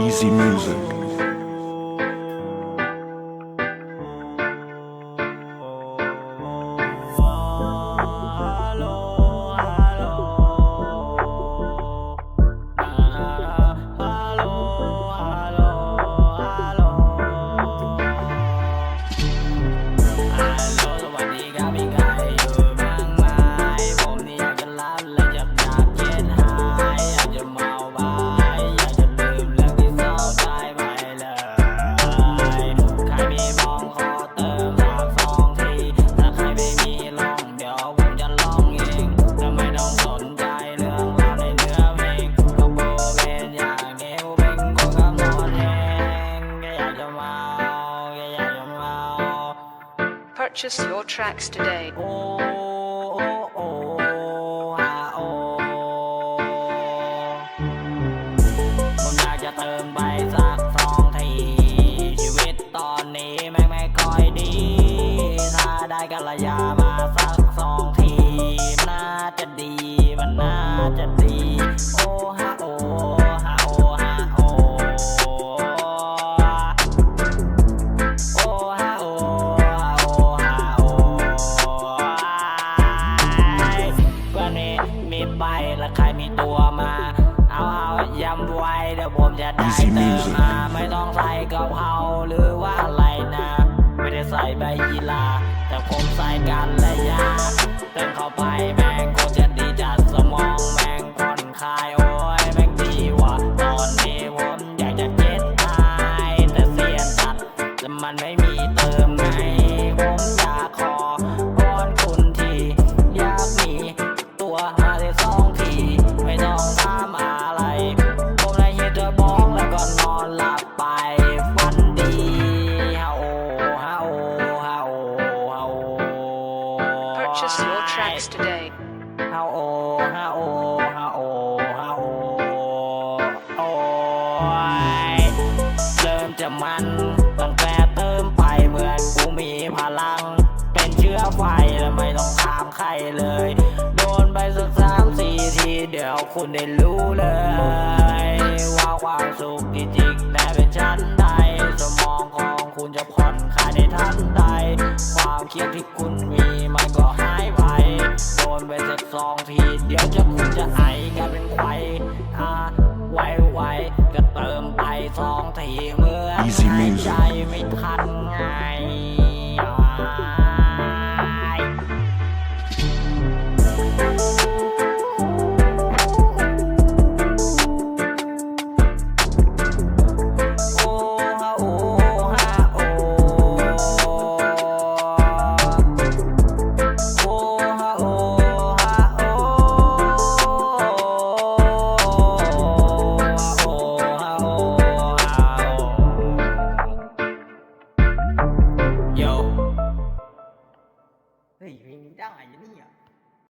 Easy music. Purchase your tracks today. โอ้โอ้โอ้ฮาโอผมอยากจะเติมไปสักสองที ชีวิตตอนนี้แม่งไม่ค่อยดี ถ้าได้กัลยามาสักสองที น่าจะดี มันน่าจะดี โอ้ฮา มีตัวมา เอาเอายำไว้เดี๋ยวผมจะได้ Easy เติม music มาไม่ต้องใส่กะเพราหรือว่าอะไรนะ ไม่ได้ใส่ใบยีลาแต่ผมใส่กันและยาเติมเข้าไปแม่งโคตรจะดีจัดสมองแม่งผ่อนคลายโอ้ยแม่งดีว่ะตอนนี้ผมอยากจะเจ็ดตายแต่เสียจัดแต่มันไม่ Purchase your tracks today. ฮาโอฮาโอฮาโอฮาโอโอ้ยเริ่มจะมันตั้งแต่เติมไปเหมือนกูมีพลัง เป็นเชื้อไฟและไม่ต้องถามใครเลย โดนไปสักสามสี่ที เดี๋ยวคุณได้รู้เลย คลองผิเดี๋ยวจะคุณจะไอกลายเป็นไฟวอ่าไวไวก็เติมไปสองทีเมื่อใจไม่ทันไง 大爷，你呀